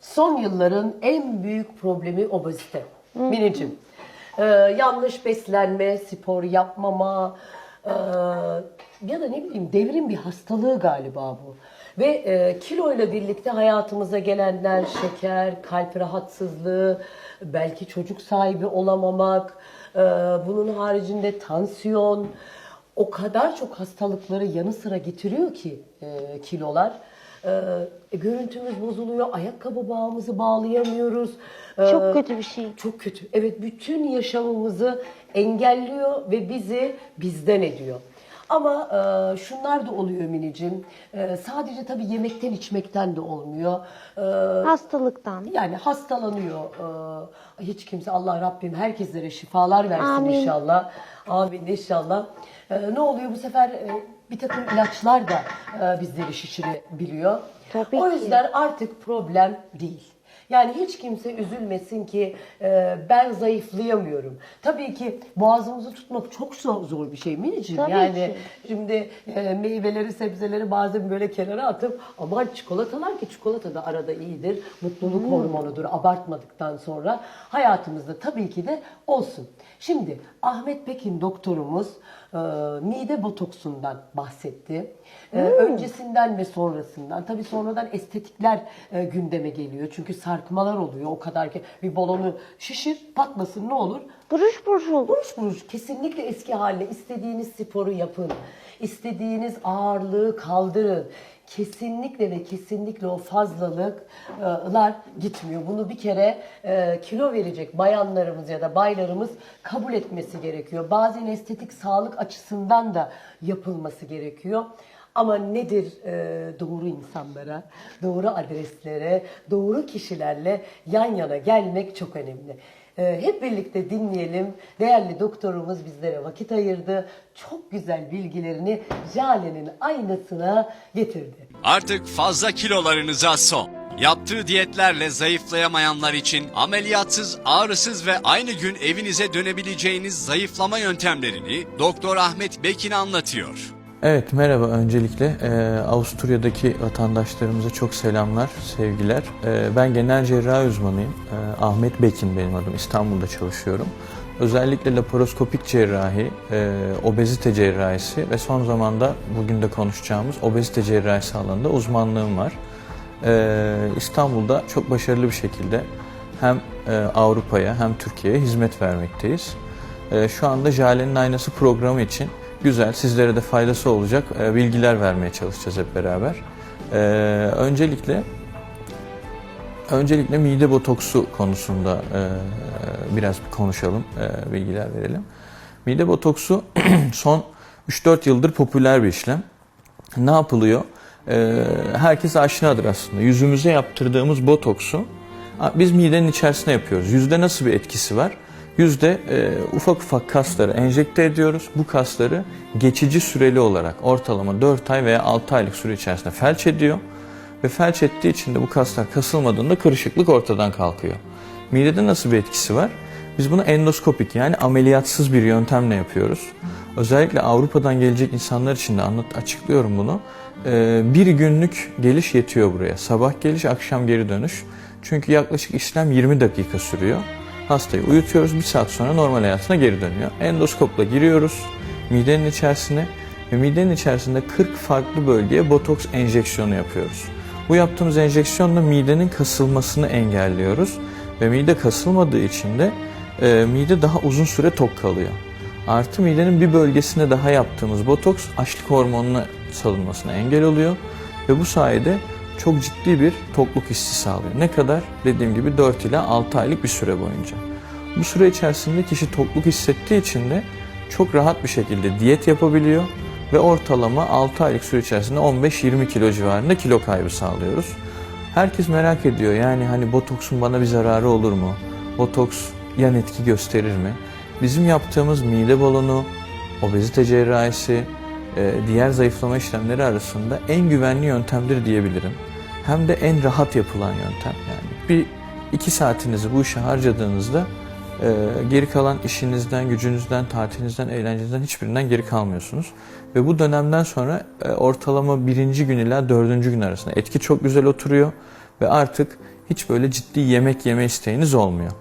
Son yılların en büyük problemi obezite. Minicim. Ee, yanlış beslenme, spor yapmama ee, ya da ne bileyim devrin bir hastalığı galiba bu. Ve e, kiloyla birlikte hayatımıza gelenler şeker, kalp rahatsızlığı, belki çocuk sahibi olamamak, ee, bunun haricinde tansiyon, o kadar çok hastalıkları yanı sıra getiriyor ki e, kilolar. E, görüntümüz bozuluyor, ayakkabı bağımızı bağlayamıyoruz. E, Çok kötü bir şey. Çok kötü. Evet bütün yaşamımızı engelliyor ve bizi bizden ediyor. Ama e, şunlar da oluyor minicim. E, sadece tabii yemekten içmekten de olmuyor. E, Hastalıktan. yani hastalanıyor. Ee, hiç kimse Allah Rabbim herkeslere şifalar versin Amin. inşallah. Amin inşallah. Ee, ne oluyor bu sefer e, bir takım ilaçlar da e, bizleri şişirebiliyor. Tabii o ki. yüzden artık problem değil. Yani hiç kimse üzülmesin ki e, ben zayıflayamıyorum. Tabii ki boğazımızı tutmak çok zor, zor bir şey minicim. Tabii yani ki. Şimdi e, meyveleri, sebzeleri bazen böyle kenara atıp aman çikolatalar ki çikolata da arada iyidir. Mutluluk Hmm. hormonudur abartmadıktan sonra hayatımızda tabii ki de olsun. Şimdi Ahmet Pekin doktorumuz e, mide botoksundan bahsetti. E, Hmm. öncesinden ve sonrasından. Tabii sonradan estetikler e, gündeme geliyor. Çünkü sarkmalar oluyor o kadar ki bir balonu şişir patlasın ne olur? Buruş buruş olur. Buruş buruş kesinlikle eski haline istediğiniz sporu yapın. İstediğiniz ağırlığı kaldırın. Kesinlikle ve kesinlikle o fazlalıklar gitmiyor. Bunu bir kere e, kilo verecek bayanlarımız ya da baylarımız kabul etmesi gerekiyor. Bazen estetik sağlık açısından da yapılması gerekiyor. Ama nedir e, doğru insanlara, doğru adreslere, doğru kişilerle yan yana gelmek çok önemli. E, hep birlikte dinleyelim. Değerli doktorumuz bizlere vakit ayırdı. Çok güzel bilgilerini Jale'nin aynasına getirdi. Artık fazla kilolarınıza son. Yaptığı diyetlerle zayıflayamayanlar için ameliyatsız, ağrısız ve aynı gün evinize dönebileceğiniz zayıflama yöntemlerini Doktor Ahmet Bekin anlatıyor. Evet merhaba öncelikle Ee, Avusturya'daki vatandaşlarımıza çok selamlar, sevgiler. Ee, ben genel cerrahi uzmanıyım. Ee, Ahmet Bekin benim adım. İstanbul'da çalışıyorum. Özellikle laparoskopik cerrahi, e, obezite cerrahisi ve son zamanda bugün de konuşacağımız obezite cerrahisi alanında uzmanlığım var. Ee, İstanbul'da çok başarılı bir şekilde hem e, Avrupa'ya hem Türkiye'ye hizmet vermekteyiz. Ee, Şu anda Jale'nin Aynası programı için güzel, sizlere de faydası olacak e, bilgiler vermeye çalışacağız hep beraber. Ee, Öncelikle öncelikle mide botoksu konusunda e, biraz bir konuşalım, e, bilgiler verelim. Mide botoksu son 3-4 yıldır popüler bir işlem. Ne yapılıyor? Herkes aşinadır aslında. Yüzümüze yaptırdığımız botoksu biz midenin içerisine yapıyoruz. Yüzde nasıl bir etkisi var? Yüzde e, ufak ufak kasları enjekte ediyoruz. Bu kasları geçici süreli olarak ortalama 4 ay veya 6 aylık süre içerisinde felç ediyor. Ve felç ettiği için de bu kaslar kasılmadığında kırışıklık ortadan kalkıyor. Midede nasıl bir etkisi var? Biz bunu endoskopik yani ameliyatsız bir yöntemle yapıyoruz. Özellikle Avrupa'dan gelecek insanlar için de anlat, açıklıyorum bunu. Ee, bir günlük geliş yetiyor buraya. Sabah geliş, akşam geri dönüş. Çünkü yaklaşık işlem 20 dakika sürüyor. Hastayı uyutuyoruz, bir saat sonra normal hayatına geri dönüyor. Endoskopla giriyoruz midenin içerisine ve midenin içerisinde 40 farklı bölgeye botoks enjeksiyonu yapıyoruz. Bu yaptığımız enjeksiyonla midenin kasılmasını engelliyoruz ve mide kasılmadığı için de e, mide daha uzun süre tok kalıyor. Artı midenin bir bölgesine daha yaptığımız botoks açlık hormonuna salınmasına engel oluyor ve bu sayede çok ciddi bir tokluk hissi sağlıyor. Ne kadar? Dediğim gibi 4 ila 6 aylık bir süre boyunca. Bu süre içerisinde kişi tokluk hissettiği için de çok rahat bir şekilde diyet yapabiliyor ve ortalama 6 aylık süre içerisinde 15-20 kilo civarında kilo kaybı sağlıyoruz. Herkes merak ediyor yani hani botoksun bana bir zararı olur mu? Botoks yan etki gösterir mi? Bizim yaptığımız mide balonu, obezite cerrahisi, e, diğer zayıflama işlemleri arasında en güvenli yöntemdir diyebilirim. Hem de en rahat yapılan yöntem. Yani bir iki saatinizi bu işe harcadığınızda geri kalan işinizden, gücünüzden, tatilinizden, eğlencenizden hiçbirinden geri kalmıyorsunuz. Ve bu dönemden sonra e, ortalama birinci gün ila dördüncü gün arasında etki çok güzel oturuyor ve artık hiç böyle ciddi yemek yeme isteğiniz olmuyor.